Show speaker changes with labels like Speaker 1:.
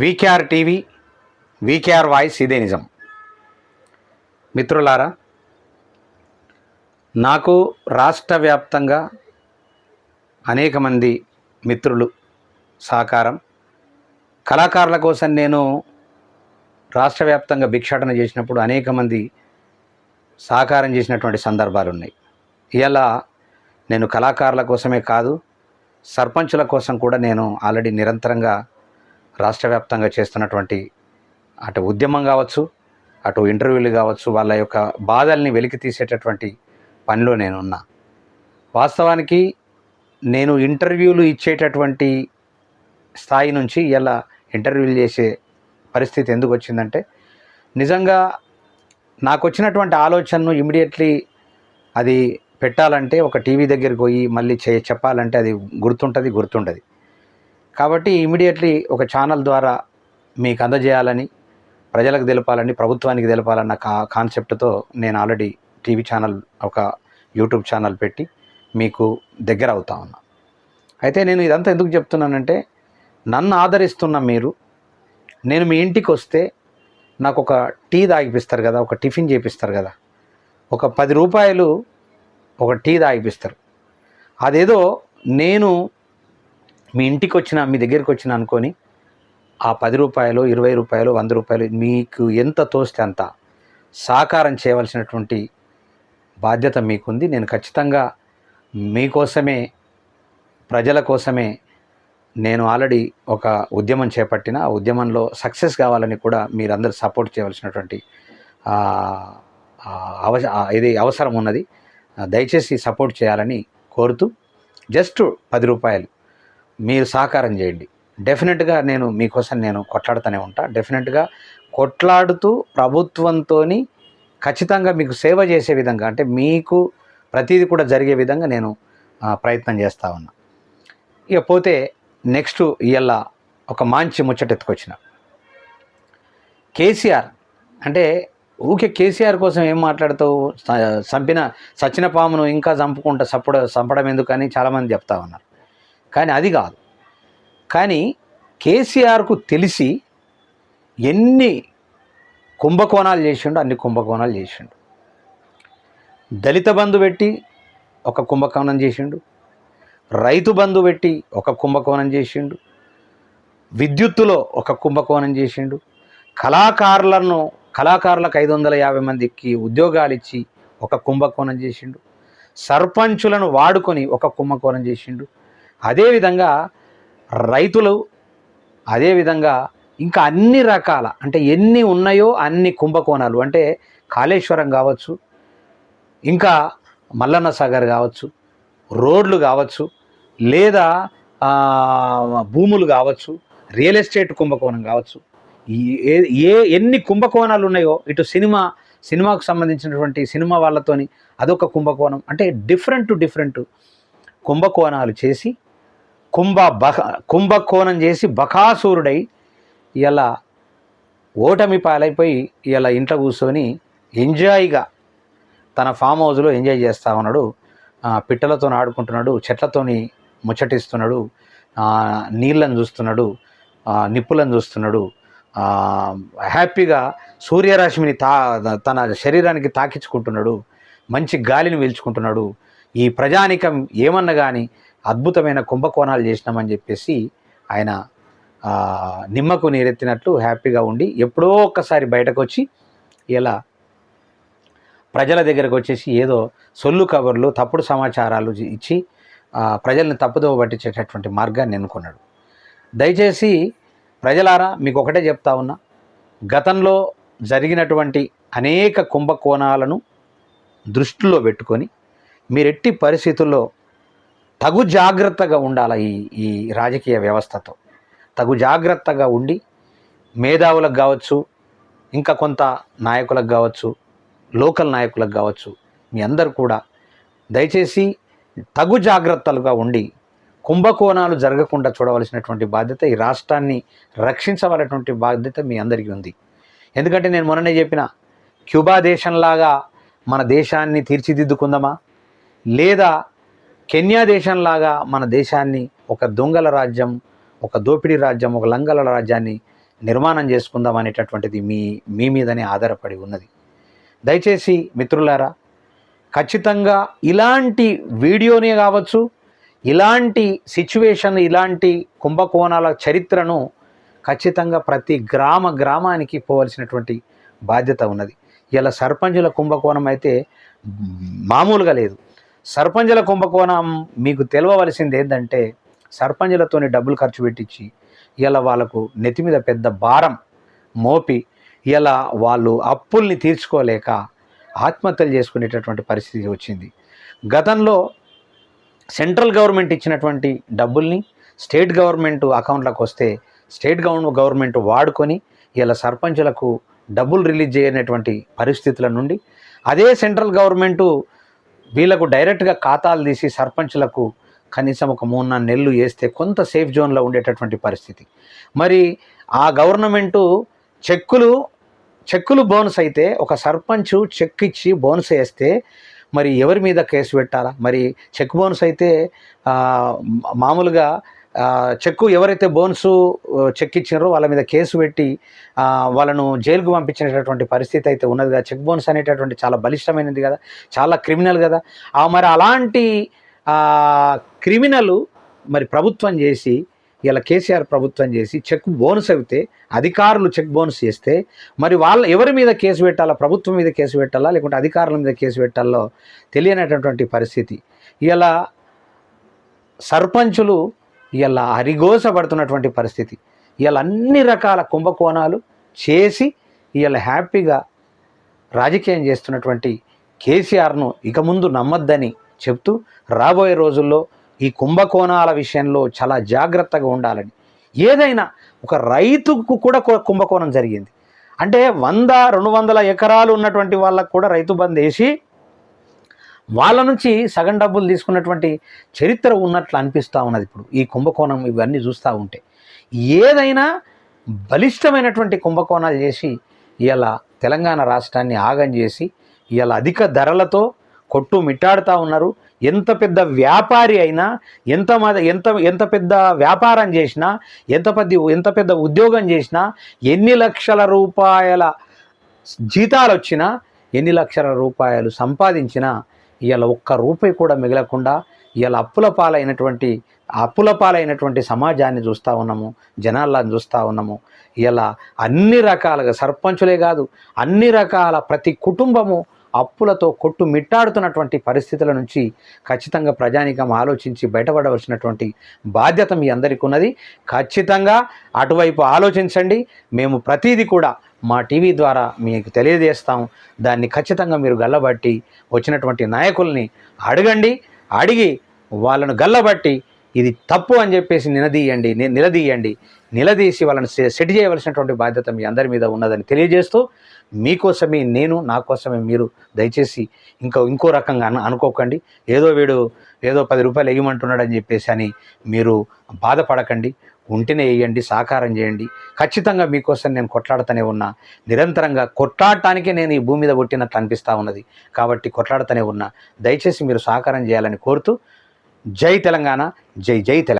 Speaker 1: VKR TV VKR voice ఇదే నిజం. మిత్రులారా నాకు రాష్ట్ర వ్యాప్తంగా అనేక మంది మిత్రులు సహకారం. కళాకారుల కోసం నేను రాష్ట్ర వ్యాప్తంగా భిక్షాటన చేసినప్పుడు అనేక మంది సహకారం చేసినటువంటి సందర్భాలు ఉన్నాయి. ఇలా నేను కళాకారుల కోసమే కాదు సర్పంచుల కోసం కూడా నేను ఆల్రెడీ నిరంతరంగా రాష్ట్ర వ్యాప్తంగా చేస్తున్నటువంటి అటు ఉద్యమం కావచ్చు అటు ఇంటర్వ్యూలు కావచ్చు వాళ్ళ యొక్క బాధల్ని వెలికి తీసేటటువంటి పనిలో నేను ఉన్నా వాస్తవానికి నేను ఇంటర్వ్యూలు ఇచ్చేటటువంటి స్థాయి నుంచి ఇలా ఇంటర్వ్యూలు చేసే పరిస్థితి ఎందుకు వచ్చిందంటే నిజంగా నాకు వచ్చినటువంటి ఆలోచనను ఇమీడియట్లీ అది పెట్టాలంటే ఒక టీవీ దగ్గరికి పోయి మళ్ళీ చే చెప్పాలంటే అది గుర్తుంటుంది గుర్తుండదు. కాబట్టి ఇమీడియట్లీ ఒక ఛానల్ ద్వారా మీకు అందజేయాలని ప్రజలకు తెలపాలని ప్రభుత్వానికి తెలపాలన్న కా కాన్సెప్ట్తో నేను ఆల్రెడీ టీవీ ఛానల్ ఒక యూట్యూబ్ ఛానల్ పెట్టి మీకు దగ్గర అవుతా ఉన్నా. అయితే నేను ఇదంతా ఎందుకు చెప్తున్నానంటే నన్ను ఆదరిస్తున్న మీరు నేను మీ ఇంటికి వస్తే నాకు ఒక టీ తాగిపిస్తారు కదా ఒక టిఫిన్ చేపిస్తారు కదా ఒక పది రూపాయలు ఒక టీ తాగిపిస్తారు. అదేదో నేను మీ ఇంటికి వచ్చిన మీ దగ్గరికి వచ్చిన అనుకొని ఆ పది రూపాయలు ఇరవై రూపాయలు వంద రూపాయలు మీకు ఎంత తోస్తే అంత సాకారం చేయవలసినటువంటి బాధ్యత మీకుంది. నేను ఖచ్చితంగా మీకోసమే ప్రజల కోసమే నేను ఆల్రెడీ ఒక ఉద్యమం చేపట్టిన ఆ ఉద్యమంలో సక్సెస్ కావాలని కూడా మీరందరూ సపోర్ట్ చేయవలసినటువంటి అవస ఇది అవసరం ఉన్నది. దయచేసి సపోర్ట్ చేయాలని కోరుతూ జస్ట్ పది రూపాయలు. మీరు సహకారం చేయండి. డెఫినెట్గా నేను మీకోసం నేను కొట్లాడుతూనే ఉంటా. డెఫినెట్గా కొట్లాడుతూ ప్రభుత్వంతో ఖచ్చితంగా మీకు సేవ చేసే విధంగా అంటే మీకు ప్రతిదీ కూడా జరిగే విధంగా నేను ప్రయత్నం చేస్తూ ఉన్నా. ఇక పోతే నెక్స్ట్ ఇవాళ ఒక మంచి ముచ్చట ఎత్తుకొచ్చిన. కేసీఆర్ అంటే ఊకే కేసీఆర్ కోసం ఏం మాట్లాడుతావు? చంపిన సచిన పామును ఇంకా చంపుకుంటా చప్పుడు చంపడం ఎందుకని చాలామంది చెప్తా ఉన్నారు. కానీ అది కాదు. కానీ కేసీఆర్కు తెలిసి ఎన్ని కుంభకోణాలు చేసిండు అన్ని కుంభకోణాలు చేసిండు. దళిత బంధు పెట్టి ఒక కుంభకోణం చేసిండు. రైతు బంధు పెట్టి ఒక కుంభకోణం చేసిండు. విద్యుత్తులో ఒక కుంభకోణం చేసిండు. కళాకారులను కళాకారులకు ఐదు వందల యాభై మందికి ఉద్యోగాలు ఇచ్చి ఒక కుంభకోణం చేసిండు. సర్పంచులను వాడుకొని ఒక కుంభకోణం చేసిండు. అదేవిధంగా రైతులు అదేవిధంగా ఇంకా అన్ని రకాల అంటే ఎన్ని ఉన్నాయో అన్ని కుంభకోణాలు అంటే కాళేశ్వరం కావచ్చు ఇంకా మల్లన్న సాగర్ కావచ్చు రోడ్లు కావచ్చు లేదా భూములు కావచ్చు రియల్ ఎస్టేట్ కుంభకోణం కావచ్చు. ఏ ఏ ఎన్ని కుంభకోణాలు ఉన్నాయో ఇటు సినిమా సినిమాకు సంబంధించినటువంటి సినిమా వాళ్ళతోని అదొక కుంభకోణం. అంటే డిఫరెంట్ డిఫరెంట్ కుంభకోణాలు చేసి కుంభ బహ కుంభకోణం చేసి బకాసురుడై ఇలా ఓటమి పాలైపోయి ఇలా ఇంట్లో కూర్చొని ఎంజాయ్గా తన ఫామ్ హౌస్లో ఎంజాయ్ చేస్తూ ఉన్నాడు. పిట్టలతో ఆడుకుంటున్నాడు చెట్లతోని ముచ్చటిస్తున్నాడు నీళ్ళని చూస్తున్నాడు నిప్పులను చూస్తున్నాడు హ్యాపీగా సూర్యరశ్మిని తా తన శరీరానికి తాకించుకుంటున్నాడు మంచి గాలిని పీల్చుకుంటున్నాడు. ఈ ప్రజానికం ఏమన్నా కానీ అద్భుతమైన కుంభకోణాలు చేసినామని చెప్పేసి ఆయన నిమ్మకు నీరెత్తినట్లు హ్యాపీగా ఉండి ఎప్పుడో ఒక్కసారి బయటకు వచ్చి ఇలా ప్రజల దగ్గరకు వచ్చేసి ఏదో సొల్లు కబర్లు తప్పుడు సమాచారాలు ఇచ్చి ప్రజల్ని తప్పుదోవ పట్టించేటటువంటి మార్గాన్ని ఎన్నుకున్నాడు. దయచేసి ప్రజలారా మీకు ఒకటే చెప్తా ఉన్నా. గతంలో జరిగినటువంటి అనేక కుంభకోణాలను దృష్టిలో పెట్టుకొని మీరెట్టి పరిస్థితుల్లో తగు జాగ్రత్తగా ఉండాలి ఈ ఈ రాజకీయ వ్యవస్థతో. తగు జాగ్రత్తగా ఉండి మేధావులకు కావచ్చు ఇంకా కొంత నాయకులకు కావచ్చు లోకల్ నాయకులకు కావచ్చు మీ అందరు కూడా దయచేసి తగు జాగ్రత్తలుగా ఉండి కుంభకోణాలు జరగకుండా చూడవలసినటువంటి బాధ్యత ఈ రాష్ట్రాన్ని రక్షించవలటువంటి బాధ్యత మీ అందరికీ ఉంది. ఎందుకంటే నేను మొన్ననే చెప్పిన క్యూబా దేశంలాగా మన దేశాన్ని తీర్చిదిద్దుకుందామా? లేదా కెన్యా దేశంలాగా మన దేశాన్ని ఒక దొంగల రాజ్యం ఒక దోపిడీ రాజ్యం ఒక లంగల రాజ్యాన్ని నిర్మాణం చేసుకుందాం అనేటటువంటిది మీ మీ మీదనే ఆధారపడి ఉన్నది. దయచేసి మిత్రులారా ఖచ్చితంగా ఇలాంటి వీడియోనే కావచ్చు ఇలాంటి సిచ్యువేషన్ ఇలాంటి కుంభకోణాల చరిత్రను ఖచ్చితంగా ప్రతి గ్రామ గ్రామానికి పోవలసినటువంటి బాధ్యత ఉన్నది. ఇలా సర్పంచుల కుంభకోణం అయితే మామూలుగా లేదు. సర్పంచుల కుంభకోణం మీకు తెలవవలసింది ఏంటంటే సర్పంచులతోని డబ్బులు ఖర్చు పెట్టించి ఇలా వాళ్ళకు నెత్తి మీద పెద్ద భారం మోపి ఇలా వాళ్ళు అప్పుల్ని తీర్చుకోలేక ఆత్మహత్యలు చేసుకునేటటువంటి పరిస్థితి వచ్చింది. గతంలో సెంట్రల్ గవర్నమెంట్ ఇచ్చినటువంటి డబ్బుల్ని స్టేట్ గవర్నమెంట్ అకౌంట్లకు వస్తే స్టేట్ గవర్నమెంట్ గవర్నమెంట్ వాడుకొని ఇలా సర్పంచులకు డబ్బులు రిలీజ్ చేయనటువంటి పరిస్థితుల నుండి అదే సెంట్రల్ గవర్నమెంటు వీళ్ళకు డైరెక్ట్గా ఖాతాలు తీసి సర్పంచ్లకు కనీసం ఒక మూడు నాలుగు నెలలు వేస్తే కొంత సేఫ్ జోన్లో ఉండేటటువంటి పరిస్థితి. మరి ఆ గవర్నమెంటు చెక్కులు చెక్కులు బోనస్ అయితే ఒక సర్పంచ్ చెక్ ఇచ్చి బోనస్ వేస్తే మరి ఎవరి మీద కేసు పెట్టాలా? మరి చెక్ బోనస్ అయితే మామూలుగా చెక్కు ఎవరైతే బోన్స్ చెక్ ఇచ్చినారో వాళ్ళ మీద కేసు పెట్టి వాళ్ళను జైలుకు పంపించినటువంటి పరిస్థితి అయితే ఉన్నది కదా. చెక్ బోన్స్ అనేటటువంటి చాలా బలిష్టమైనది కదా. చాలా క్రిమినల్ కదా. ఆ మరి అలాంటి క్రిమినలు క్రిమినల్ మరి ప్రభుత్వం చేసి ఇలా కేసీఆర్ ప్రభుత్వం చేసి చెక్ బోనస్ అయితే అధికారులు చెక్ బోనస్ చేస్తే మరి వాళ్ళ ఎవరి మీద కేసు పెట్టాలా? ప్రభుత్వం మీద కేసు పెట్టాలా? లేకుంటే అధికారుల మీద కేసు పెట్టాలో తెలియనటువంటి పరిస్థితి. ఇలా సర్పంచులు ఇలా అరిగోసబడుతున్నటువంటి పరిస్థితి. ఇలా అన్ని రకాల కుంభకోణాలు చేసి ఇలా హ్యాపీగా రాజకీయం చేస్తున్నటువంటి కేసీఆర్ను ఇక ముందు నమ్మద్దని చెప్తూ రాబోయే రోజుల్లో ఈ కుంభకోణాల విషయంలో చాలా జాగ్రత్తగా ఉండాలని. ఏదైనా ఒక రైతుకు కూడా కుంభకోణం జరిగింది. అంటే వంద రెండు వందల ఎకరాలు ఉన్నటువంటి వాళ్ళకు కూడా రైతు బంద్ వేసి వాళ్ళ నుంచి సగం డబ్బులు తీసుకున్నటువంటి చరిత్ర ఉన్నట్లు అనిపిస్తూ ఉన్నది ఇప్పుడు. ఈ కుంభకోణం ఇవన్నీ చూస్తూ ఉంటే. ఏదైనా బలిష్టమైనటువంటి కుంభకోణాలు చేసి ఇలా తెలంగాణ రాష్ట్రాన్ని ఆగం చేసి ఇలా అధిక ధరలతో కొట్టు మిట్టాడుతూ ఉన్నారు. ఎంత పెద్ద వ్యాపారి అయినా ఎంత ఎంత ఎంత పెద్ద వ్యాపారం చేసినా ఎంత పెద్ద ఎంత పెద్ద ఉద్యోగం చేసినా ఎన్ని లక్షల రూపాయల జీతాలు వచ్చినా ఎన్ని లక్షల రూపాయలు సంపాదించినా ఇవాళ ఒక్క రూపాయి కూడా మిగలకుండా ఇవాళ అప్పుల పాలైనటువంటి అప్పుల పాలైనటువంటి సమాజాన్ని చూస్తూ ఉన్నాము జనాలను చూస్తూ ఉన్నాము. ఇలా అన్ని రకాలుగా సర్పంచులే కాదు అన్ని రకాల ప్రతి కుటుంబము అప్పులతో కొట్టు మిట్టాడుతున్నటువంటి పరిస్థితుల నుంచి ఖచ్చితంగా ప్రజానికం ఆలోచించి బయటపడవలసినటువంటి బాధ్యత మీ అందరికీ ఉన్నది. ఖచ్చితంగా అటువైపు ఆలోచించండి. మేము ప్రతీది కూడా మా టీవీ ద్వారా మీకు తెలియజేస్తాం. దాన్ని ఖచ్చితంగా మీరు గల్లబట్టి వచ్చినటువంటి నాయకుల్ని అడగండి. అడిగి వాళ్ళను గల్లబట్టి ఇది తప్పు అని చెప్పేసి నిలదీయండి. నిలదీయండి. నిలదీసి వాళ్ళని సెట్ చేయవలసినటువంటి బాధ్యత మీ అందరి మీద ఉన్నదని తెలియజేస్తూ మీకోసమే నేను నా కోసమే మీరు దయచేసి ఇంకో ఇంకో రకంగా అను అనుకోకండి. ఏదో వీడు ఏదో పది రూపాయలు వేయమంటున్నాడని చెప్పేసి అని మీరు బాధపడకండి. ఉంటేనే వేయండి సాకారం చేయండి. ఖచ్చితంగా మీకోసం నేను కొట్లాడుతూనే ఉన్నా. నిరంతరంగా కొట్లాడటానికే నేను ఈ భూమి మీద పుట్టినట్లు అనిపిస్తూ ఉన్నది. కాబట్టి కొట్లాడుతూనే ఉన్నా. దయచేసి మీరు సహకారం చేయాలని కోరుతూ జై తెలంగాణ జై జై తెలంగాణ.